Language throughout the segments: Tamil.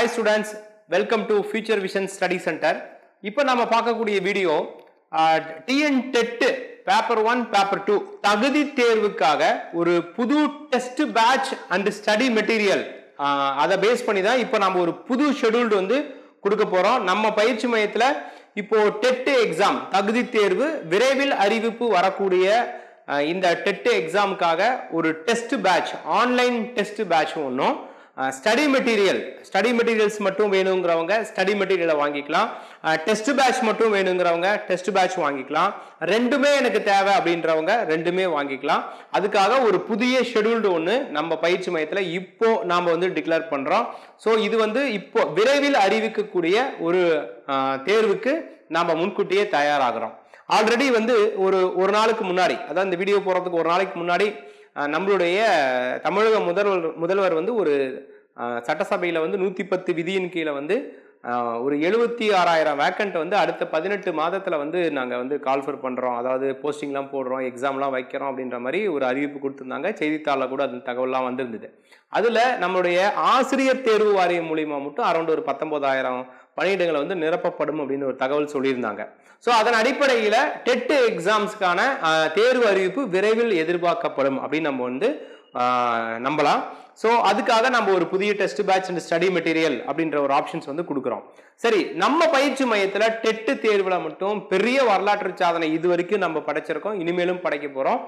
Hi students welcome to future vision study centre இப்போ நம்ம பார்க்கக்கூடிய video TN TET paper one paper two தகுதி தேர்வுக்காக ஒரு புது test batch and study material அதை பேஸ் பண்ணி தான் இப்போ நம்ம ஒரு புது ஷெடியூல்டு வந்து கொடுக்க போகிறோம் நம்ம பயிற்சி மையத்தில் இப்போ டெட்டு எக்ஸாம் தகுதி தேர்வு விரைவில் அறிவிப்பு வரக்கூடிய இந்த டெட்டு எக்ஸாமுக்காக ஒரு test batch online test batch ஒன்றும் ஸ்டடி மெட்டீரியல் ஸ்டடி மெட்டீரியல்ஸ் மட்டும் வேணுங்கிறவங்க ஸ்டடி மெட்டீரியலை வாங்கிக்கலாம். டெஸ்ட் பேட்ச் மட்டும் வேணுங்கிறவங்க டெஸ்ட் பேட்ச் வாங்கிக்கலாம். ரெண்டுமே எனக்கு தேவை அப்படின்றவங்க ரெண்டுமே வாங்கிக்கலாம். அதுக்காக ஒரு புதிய ஷெடியூல்டு ஒன்று நம்ம பயிற்சி மையத்தில் இப்போ நாம் வந்து டிக்ளேர் பண்ணுறோம் ஸோ இது வந்து இப்போ விரைவில் அறிவிக்கக்கூடிய ஒரு தேர்வுக்கு நாம் முன்கூட்டியே தயாராகிறோம். ஆல்ரெடி வந்து ஒரு ஒரு நாளுக்கு முன்னாடி அதாவது இந்த வீடியோ போகிறதுக்கு ஒரு நாளைக்கு முன்னாடி நம்மளுடைய தமிழக முதல்வர் முதல்வர் வந்து ஒரு சட்டசபையில் வந்து நூற்றி பத்து விதியின் கீழே வந்து ஒரு எழுபத்தி ஆறாயிரம் வேக்கண்ட் வந்து அடுத்த பதினெட்டு மாதத்தில் வந்து நாங்கள் வந்து கால்ஃபர் பண்ணுறோம் அதாவது போஸ்டிங்லாம் போடுறோம் எக்ஸாம்லாம் வைக்கிறோம் அப்படின்ற மாதிரி ஒரு அறிவிப்பு கொடுத்துருந்தாங்க. செய்தித்தாளில் கூட அந்த தகவல்லாம் வந்திருந்தது. அதில் நம்மளுடைய ஆசிரியர் தேர்வு வாரியம் மூலிமா மட்டும் அரௌண்ட் ஒரு பத்தொம்போதாயிரம் பணியிடங்களை வந்து நிரப்பப்படும் அப்படின்னு ஒரு தகவல் சொல்லியிருந்தாங்க. ஸோ அதன் அடிப்படையில் டெட்டு எக்ஸாம்ஸ்க்கான தேர்வு அறிவிப்பு விரைவில் எதிர்பார்க்கப்படும் அப்படின்னு நம்ம வந்து நம்பலாம். ஸோ அதுக்காக நம்ம ஒரு புதிய test batch and study material அப்படின்ற ஒரு ஆப்ஷன்ஸ் வந்து கொடுக்குறோம். சரி நம்ம பயிற்சி மையத்தில் டெட்டு தேர்வில் மட்டும் பெரிய வரலாற்று சாதனை இது வரைக்கும் நம்ம படைச்சிருக்கோம். இனிமேலும் படைக்க போகிறோம்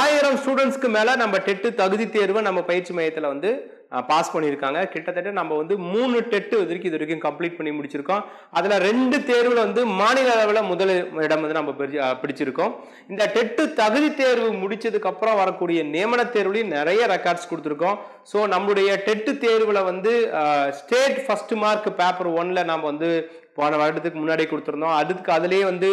ஆயிரம் ஸ்டூடெண்ட்ஸ்க்கு மேலே நம்ம டெட்டு தகுதி தேர்வை நம்ம பயிற்சி மையத்தில் வந்து பாஸ் பண்ணியிருக்காங்க. கிட்டத்தட்ட நம்ம வந்து மூணு டெட்டு வரைக்கும் இது வரைக்கும் கம்ப்ளீட் பண்ணி முடிச்சிருக்கோம். அதில் ரெண்டு தேர்வில் வந்து மாநில அளவில் முதல் இடம் வந்து நம்ம பிடிச்சிருக்கோம். இந்த டெட்டு தகுதி தேர்வு முடிச்சதுக்கப்புறம் வரக்கூடிய நியமன தேர்வுலையும் நிறைய ரெக்கார்ட்ஸ் கொடுத்துருக்கோம். ஸோ ஸோ நம்மளுடைய டெட்டு தேர்வில் வந்து ஸ்டேட் ஃபஸ்ட் மார்க் பேப்பர் ஒன்ல நாம் வந்து போன வருடத்துக்கு முன்னாடி கொடுத்துருந்தோம். அதுக்கு அதுலேயே வந்து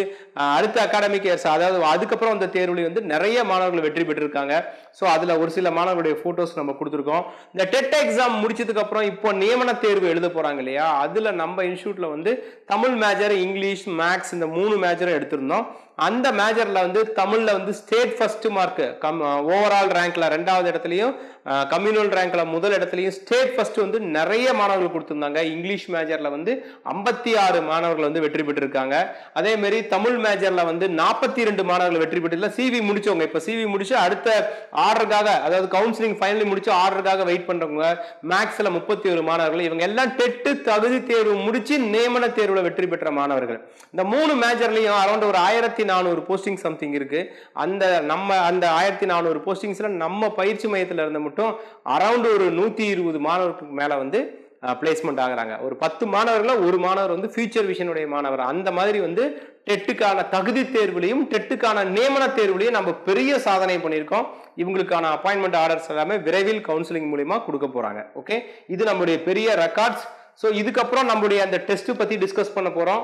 அடுத்த அகாடமிக் இயர்ஸ் அதாவது அதுக்கப்புறம் அந்த தேர்வுலையும் வந்து நிறைய மாணவர்கள் வெற்றி பெற்றிருக்காங்க. ஸோ அதில் ஒரு சில மாணவர்களுடைய ஃபோட்டோஸ் நம்ம கொடுத்துருக்கோம். இந்த டெட் எக்ஸாம் முடிச்சதுக்கப்புறம் இப்போ நியமன தேர்வு எழுத போகிறாங்க இல்லையா? அதில் நம்ம இன்ஸ்டியூட்டில் வந்து தமிழ் மேஜர் இங்கிலீஷ் மேக்ஸ் இந்த மூணு மேஜரும் எடுத்திருந்தோம். அந்த மேஜரில் வந்து தமிழில் வந்து state first mark cum overall ரேங்க்ல ரெண்டாவது இடத்துலையும் கம்யூனல் ரேங்க்ல முதல் இடத்துலையும் ஸ்டேட் ஃபர்ஸ்ட் வந்து நிறைய மாணவர்கள் கொடுத்துருந்தாங்க. இங்கிலீஷ் மேஜரில் வந்து ஐம்பத்தி ஆறு மாணவர்கள் வந்து வெற்றி பெற்றிருக்காங்க. அதே மாதிரி தமிழ் மேஜர்ல வந்து நாற்பத்தி ரெண்டு மாணவர்கள் வெற்றி பெற்றிருல சிவி முடிச்சவங்க. இப்ப சிவி முடிச்சு அடுத்த ஆர்டருக்காக அதாவது கவுன்சிலிங் ஃபைனலி முடிச்சு ஆர்டருக்காக வெயிட் பண்றவங்க மேக்ஸ்ல முப்பத்தி ஒரு மாணவர்கள் இவங்க எல்லாம் டெட்டு தகுதி தேர்வு முடிச்சு நியமன தேர்வுல வெற்றி பெற்ற மாணவர்கள். இந்த மூணு மேஜர்லயும் அரௌண்ட் ஒரு ஆயிரத்தி நானூறு போஸ்டிங் சம்திங் இருக்கு. அந்த நம்ம அந்த ஆயிரத்தி நானூறு போஸ்டிங்ஸ்ல நம்ம பயிற்சி மையத்துல இருந்த மட்டும் அரௌண்ட் ஒரு நூத்தி இருபது மாணவர்களுக்கு மேல வந்து பிளேஸ்மெண்ட் ஆகுறாங்க. ஒரு பத்து மாணவர்கள ஒரு மாணவர் வந்து ஃபியூச்சர் விஷனுடைய மாணவர். அந்த மாதிரி வந்து டெட்டுக்கான தகுதி தேர்வுலையும் டெட்டுக்கான நியமன தேர்வுலையும் நம்ம பெரிய சாதனை பண்ணியிருக்கோம். இவங்களுக்கான அப்பாயின்மெண்ட் ஆர்டர்ஸ் எல்லாமே விரைவில் கவுன்சிலிங் மூலியமா கொடுக்க போறாங்க. ஓகே இது நம்மளுடைய பெரிய ரெக்கார்ட்ஸ் ஸோ இதுக்கப்புறம் நம்மளுடைய அந்த டெஸ்ட் பத்தி டிஸ்கஸ் பண்ண போறோம்.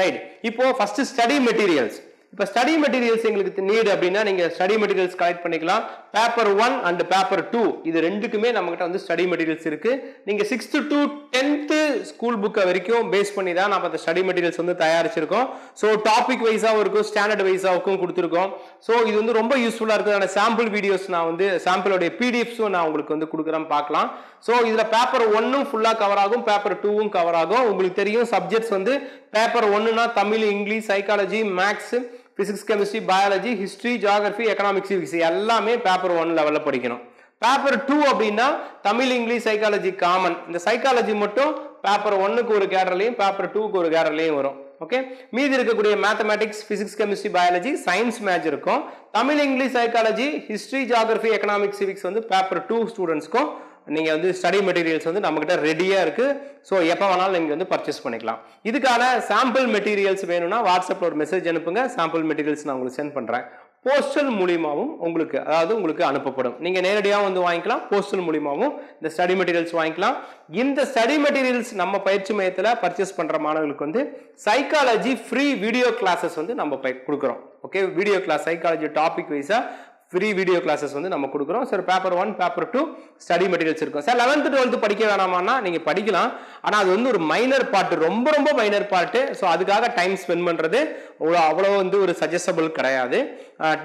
ரைட் இப்போ ஃபர்ஸ்ட் ஸ்டடி மெட்டீரியல்ஸ் இப்போ ஸ்டடி மெட்டீரியல்ஸ் எங்களுக்கு நீடு அப்படின்னா நீங்கள் ஸ்டடி மெட்டீரியல்ஸ் கலெக்ட் பண்ணிக்கலாம். Paper one and paper two இது ரெண்டுக்குமே நம்மகிட்ட வந்து ஸ்டடி மெட்டீரியல்ஸ் இருக்குது நீங்கள் சிக்ஸ்த்து டு டென்த்து ஸ்கூல் புக்கை வரைக்கும் பேஸ் பண்ணி தான் நம்ம அந்த ஸ்டடி மெட்டீரியல்ஸ் வந்து தயாரிச்சிருக்கோம். ஸோ டாபிக் வைஸாகவும் இருக்கும் ஸ்டாண்டர்ட் வைஸாவுக்கும் கொடுத்துருக்கோம். ஸோ இது வந்து ரொம்ப யூஸ்ஃபுல்லாக இருக்குது சாம்பிள் வீடியோஸ் நான் வந்து சாம்பிளோடைய பிடிஎஃப்ஸும் நான் உங்களுக்கு வந்து கொடுக்குறேன் பார்க்கலாம். ஸோ இதில் பேப்பர் ஒன்னும் ஃபுல்லாக கவர் ஆகும் பேப்பர் டூவும் கவர் ஆகும். உங்களுக்கு தெரியும் சப்ஜெக்ட்ஸ் வந்து பேப்பர் ஒன்றுனா Tamil English psychology maths physics chemistry biology history geography economics physics எல்லாமே பேப்பர் ஒன் லெவலில் படிக்கணும். பேப்பர் டூ அப்படின்னா தமிழ் இங்கிலீஷ் சைக்காலஜி காமன் இந்த சைக்காலஜி மட்டும் பேப்பர் ஒன்னுக்கு ஒரு கேடர்லையும் பேப்பர் டூக்கு ஒரு கேடர்லையும் வரும். ஓகே மீதி இருக்கக்கூடிய mathematics physics chemistry biology science match இருக்கும். Tamil English psychology history geography economics civics வந்து பேப்பர் டூ ஸ்டூடெண்ட்ஸ்க்கும் நீங்கள் வந்து ஸ்டடி மெட்டீரியல்ஸ் வந்து நம்மக்கிட்ட ரெடியாக இருக்குது ஸோ எப்போ வேணாலும் நீங்கள் வந்து பர்ச்சேஸ் பண்ணிக்கலாம். இதுக்கான சாம்பிள் மெட்டீரியல்ஸ் வேணும்னா வாட்ஸ்அப்பில் ஒரு மெசேஜ் அனுப்புங்க. சாம்பிள் மெட்டீரியல்ஸ் நான் உங்களுக்கு சென்ட் பண்ணுறேன் போஸ்டல் மூலியமாகவும் உங்களுக்கு அதாவது உங்களுக்கு அனுப்பப்படும். நீங்கள் நேரடியாக வந்து வாங்கிக்கலாம். போஸ்டல் மூலியமாகவும் இந்த ஸ்டடி மெட்டீரியல்ஸ் வாங்கிக்கலாம். இந்த ஸ்டடி மெட்டீரியல்ஸ் நம்ம பயிற்சி மையத்தில் பர்ச்சேஸ் பண்ணுற மாணவர்களுக்கு வந்து சைக்காலஜி ஃப்ரீ வீடியோ கிளாஸஸ் வந்து நம்ம கொடுக்குறோம். Okay video class psychology topic வைஸாக ஃப்ரீ வீடியோ கிளாஸஸ் வந்து நம்ம கொடுக்குறோம். Sir paper one paper two study materials இருக்கும். சார் லெவன்த் டுவெல்த் படிக்க வேணாமான்னா நீங்கள் படிக்கலாம். ஆனால் அது வந்து ஒரு மைனர் பார்ட் ரொம்ப ரொம்ப மைனர் பார்ட்டு ஸோ அதுக்காக டைம் ஸ்பெண்ட் பண்ணுறது அவ்வளோ அவ்வளோ வந்து ஒரு சஜஸ்டபிள் கிடையாது.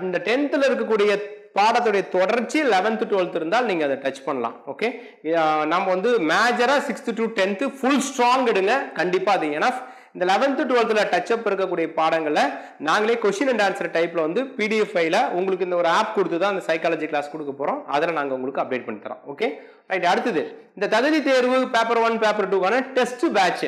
இந்த டென்த்தில் இருக்கக்கூடிய பாடத்துடைய தொடர்ச்சி லெவன்த்து டுவெல்த் இருந்தால் நீங்கள் அதை டச் பண்ணலாம். ஓகே நம்ம வந்து மேஜராக sixth to tenth full strong எடுங்க. கண்டிப்பாக அது எனஃப் இந்த லெவன்த்து டுவெல்த்தில் டச்சப் இருக்கக்கூடிய பாடங்களை நாங்களே கொஷின் அண்ட் ஆன்சர் டைப்பில் வந்து பிடிஎஃப் ஃபைல உங்களுக்கு இந்த ஒரு ஆப் கொடுத்து தான் அந்த சைக்காலஜி கிளாஸ் கொடுக்க போகிறோம் அதில் நாங்கள் உங்களுக்கு அப்டேட் பண்ணி தரோம். ஓகே ரைட் அடுத்தது இந்த தகுதி தேர்வு பேப்பர் ஒன் பேப்பர் டூக்கான டெஸ்ட் பேட்ச்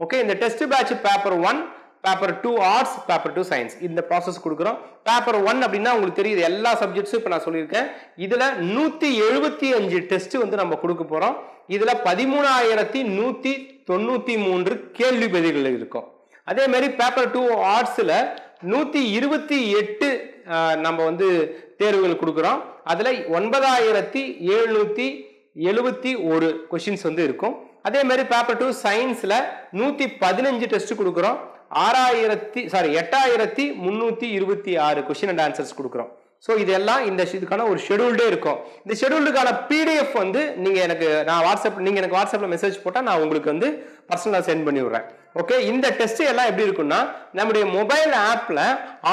ஓகே இந்த test batch paper one paper two arts paper two science இந்த ப்ராசஸ் கொடுக்குறோம். பேப்பர் ஒன் அப்படின்னா உங்களுக்கு தெரியுது எல்லா சப்ஜெக்ட்ஸும் இப்போ நான் சொல்லியிருக்கேன். இதில் நூற்றி எழுபத்தி அஞ்சு டெஸ்ட் வந்து நம்ம கொடுக்க போகிறோம் இதில் பதிமூணாயிரத்தி நூற்றி தொண்ணூற்றி மூன்று கேள்வி பதில்கள் இருக்கும். அதே மாதிரி பேப்பர் டூ ஆர்ட்ஸில் நூற்றி இருபத்தி எட்டு நம்ம வந்து தேர்வுகள் கொடுக்குறோம். அதில் ஒன்பதாயிரத்தி எழுநூற்றி எழுபத்தி ஒரு கொஷின்ஸ் வந்து இருக்கும். அதே மாதிரி பேப்பர் டூ சயின்ஸில் நூற்றி பதினஞ்சு டெஸ்ட் கொடுக்குறோம். ஆறாயிரத்தி சாரி எட்டாயிரத்தி முந்நூற்றி இருபத்தி ஆறு கொஷின் அண்ட் ஆன்சர்ஸ் கொடுக்குறோம். ஸோ இதெல்லாம் இந்த இதுக்கான ஒரு ஷெடியூல்டே இருக்கும். இந்த ஷெடியூல்டுக்கான பிடிஎஃப் வந்து நீங்கள் எனக்கு நான் வாட்ஸ்அப் நீங்கள் எனக்கு வாட்ஸ்அப்பில் மெசேஜ் போட்டால் நான் உங்களுக்கு வந்து பர்சனலாக சென்ட் பண்ணி விட்றேன் ஓகே இந்த டெஸ்ட் எல்லாம் எப்படி இருக்கும்னா நம்முடைய மொபைல் ஆப்பில்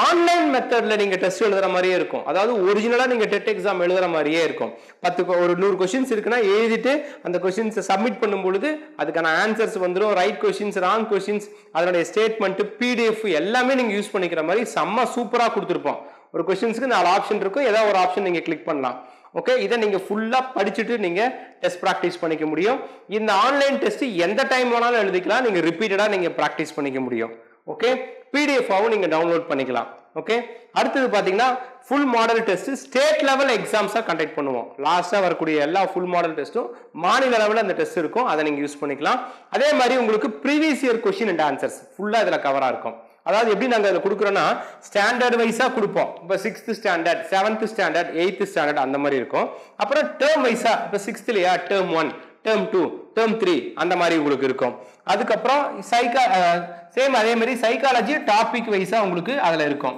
ஆன்லைன் மெத்தடில் நீங்கள் டெஸ்ட் எழுதுற மாதிரியே இருக்கும். அதாவது ஒரிஜினலாக நீங்கள் டெட் எக்ஸாம் எழுதுற மாதிரியே இருக்கும். பத்து ஒரு நூறு கொஷின்ஸ் இருக்குன்னா எழுதிட்டு அந்த கொஷின்ஸை சப்மிட் பண்ணும்பொழுது அதுக்கான ஆன்சர்ஸ் வந்துடும் ரைட் கொஷின்ஸ் ராங் கொஷின்ஸ் அதனுடைய ஸ்டேட்மெண்ட்டு பிடிஎஃப் எல்லாமே நீங்கள் யூஸ் பண்ணிக்கிற மாதிரி செம்ம சூப்பராக கொடுத்துருப்போம். ஒரு கொஸ்டின்ஸ்க்கு நாலு ஆப்ஷன் இருக்கும். ஏதாவது ஒரு ஆப்ஷன் நீங்கள் கிளிக் பண்ணலாம். ஓகே இதை நீங்கள் ஃபுல்லாக படிச்சுட்டு நீங்கள் டெஸ்ட் ப்ராக்டிஸ் பண்ணிக்க முடியும். இந்த ஆன்லைன் டெஸ்ட்டு எந்த டைம் வேணாலும் எழுதிக்கலாம். நீங்கள் ரிப்பீட்டடாக நீங்கள் ப்ராக்டிஸ் பண்ணிக்க முடியும். ஓகே பிடிஎஃபாகவும் நீங்கள் டவுன்லோட் பண்ணிக்கலாம். ஓகே அடுத்தது பார்த்தீங்கன்னா full model test state level எக்ஸாம்ஸாக conduct பண்ணுவோம். லாஸ்ட்டாக வரக்கூடிய எல்லா ஃபுல் மாடல் டெஸ்ட்டும் மாநில லெவலில் அந்த டெஸ்ட் இருக்கும். அதை நீங்கள் யூஸ் பண்ணிக்கலாம். அதே மாதிரி உங்களுக்கு previous year question and answers ஃபுல்லாக இதில் கவராக இருக்கும். அதாவது எப்படி நாங்கள் அதில் கொடுக்குறோன்னா ஸ்டாண்டர்ட் வைஸாக கொடுப்போம். இப்போ sixth standard seventh standard eighth standard அந்த மாதிரி இருக்கும். அப்புறம் டேர்ம் வைஸாக இப்போ சிக்ஸ்த்துலையா term one term two term three அந்த மாதிரி உங்களுக்கு இருக்கும். அதுக்கப்புறம் சைக்கா சேம் அதே மாதிரி சைக்காலஜி டாபிக் வைஸாக உங்களுக்கு அதில் இருக்கும்.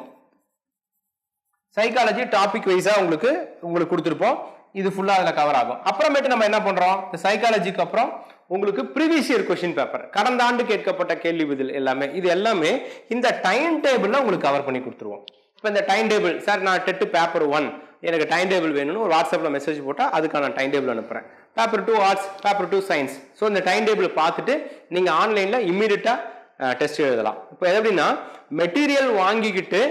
சைக்காலஜி டாபிக் வைஸாக உங்களுக்கு உங்களுக்கு கொடுத்துருப்போம். இது ஃபுல்லாக அதில் கவர் ஆகும். அப்புறமேட்டு நம்ம என்ன பண்ணுறோம் இந்த சைக்காலஜிக்கு அப்புறம் உங்களுக்கு ப்ரீவியஸ் இயர் கொஸ்டின் பேப்பர் கடந்த ஆண்டு கேட்கப்பட்ட கேள்வி பதில் எல்லாமே இது எல்லாமே இந்த டைம் டேபிள்ல உங்களுக்கு கவர் பண்ணி கொடுத்துருவோம். இப்போ இந்த டைம் டேபிள் சார் நான் டெட்டு பேப்பர் ஒன் எனக்கு டைம் டேபிள் வேணும்னு ஒரு வாட்ஸ்அப்பில் மெசேஜ் போட்டால் அதுக்கான டைம் டேபிள் அனுப்புகிறேன் paper two arts paper two science so இந்த டைம் டேபிள் பார்த்துட்டு நீங்கள் ஆன்லைனில் இம்மீடியட்டாக டெஸ்ட் எழுதலாம். இப்போ எப்படின்னா மெட்டீரியல் வாங்கிக்கிட்டு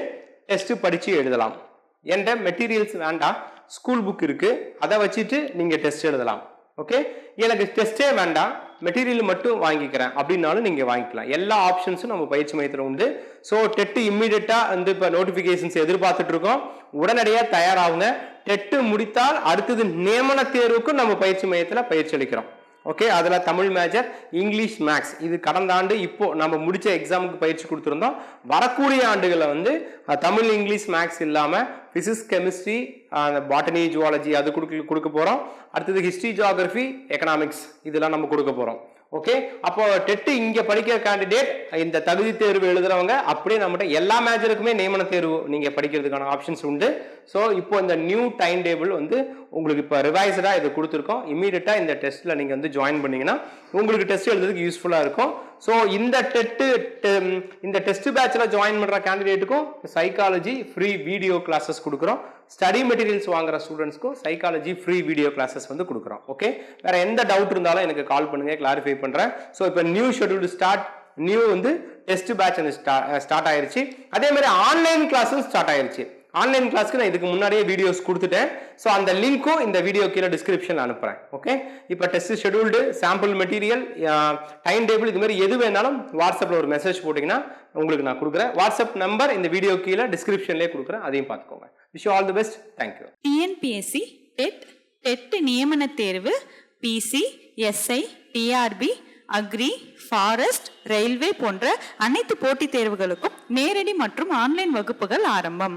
டெஸ்ட் படித்து எழுதலாம். என்கிட்ட மெட்டீரியல்ஸ் வேண்டாம். ஸ்கூல் புக் இருக்குது அதை வச்சுட்டு நீங்கள் டெஸ்ட் எழுதலாம். ஓகே எனக்கு டெஸ்ட்டே வேண்டாம். மெட்டீரியல் மட்டும் வாங்கிக்கிறேன். அப்படின்னாலும் நீங்கள் வாங்கிக்கலாம். எல்லா ஆப்ஷன்ஸும் நம்ம பயிற்சி மையத்தில் உண்டு. ஸோ டெட்டு இம்மிடியட்டாக வந்து இப்போ நோட்டிஃபிகேஷன்ஸ் எதிர்பார்த்துட்டு இருக்கோம். உடனடியாக தயாராகுங்க. டெட்டு முடித்தால் அடுத்தது நியமன தேர்வுக்கும் நம்ம பயிற்சி மையத்தில் பயிற்சி அளிக்கிறோம். ஓகே அதில் தமிழ் மேஜர் இங்கிலீஷ் மேக்ஸ் இது கடந்த ஆண்டு இப்போ நம்ம முடிச்ச எக்ஸாமுக்கு பயிற்சி கொடுத்துருந்தோம். வரக்கூடிய ஆண்டுகளில் வந்து தமிழ் இங்கிலீஷ் மேக்ஸ் இல்லாமல் ஃபிசிக்ஸ் கெமிஸ்ட்ரி பாட்டனி ஜுவாலஜி அது கொடுக்க கொடுக்க போகிறோம் அடுத்தது ஹிஸ்ட்ரி ஜியாகிரஃபி எக்கனாமிக்ஸ் இதெல்லாம் நம்ம கொடுக்க போகிறோம் ஓகே அப்போ டெட்டு இங்க படிக்கிற கேண்டிடேட் இந்த தகுதி தேர்வு எழுதுறவங்க அப்படியே நம்மகிட்ட எல்லா மேஜருக்குமே நியமன தேர்வு நீங்க படிக்கிறதுக்கான ஆப்ஷன்ஸ் உண்டு. ஸோ இப்போ இந்த நியூ டைம் டேபிள் வந்து உங்களுக்கு இப்போ ரிவைஸ்டா இது கொடுத்துருக்கோம். இமீடியட்டா இந்த டெஸ்ட்ல நீங்க வந்து ஜாயின் பண்ணீங்கன்னா உங்களுக்கு டெஸ்ட் எழுதுறதுக்கு யூஸ்ஃபுல்லா இருக்கும். ஸோ இந்த டெட்டு இந்த டெஸ்ட் பேட்ச்ல ஜாயின் பண்ற கேண்டிடேட்டுக்கும் சைக்காலஜி ஃப்ரீ வீடியோ கிளாஸஸ் கொடுக்குறோம். ஸ்டடி மெட்டீரியல்ஸ் வாங்குற ஸ்டூடெண்ட்ஸ்க்கும் சைக்காலஜி ஃப்ரீ வீடியோ கிளாஸஸ் வந்து கொடுக்குறோம். ஓகே வேற எந்த டவுட் இருந்தாலும் எனக்கு கால் பண்ணுங்க கிளாரிஃபை பண்றேன். ஸோ இப்போ நியூ ஷெட்யூல்டு ஸ்டார்ட் நியூ வந்து டெஸ்ட் பேட்ச் வந்து ஸ்டார்ட் ஆயிருச்சு. அதே மாதிரி ஆன்லைன் கிளாஸும் ஸ்டார்ட் ஆயிருச்சு. ஆன்லைன் கிளாஸ்க்கு நான் இதுக்கு முன்னாடியே வீடியோஸ் கொடுத்துட்டேன். ஸோ அந்த லிங்க்கும் இந்த வீடியோ கீழே டிஸ்கிரிப்ஷன் அனுப்புகிறேன் ஓகே இப்போ test scheduled sample material time table இது மாதிரி எது வேணாலும் வாட்ஸ்அப்பில் ஒரு மெசேஜ் போட்டிங்கன்னா உங்களுக்கு நான் கொடுக்குறேன். வாட்ஸ்அப் நம்பர் இந்த வீடியோ கீழே டிஸ்கிரிப்ஷன்லேயே கொடுக்குறேன். அதையும் பார்த்துக்கோங்க. Wish all the best thank you TNPSC TET TET நியமன தேர்வு PC SI TRB agri forest railway போன்ற அனைத்து போட்டித் தேர்வுகளுக்கும் நேரடி மற்றும் ஆன்லைன் வகுப்புகள் ஆரம்பம்.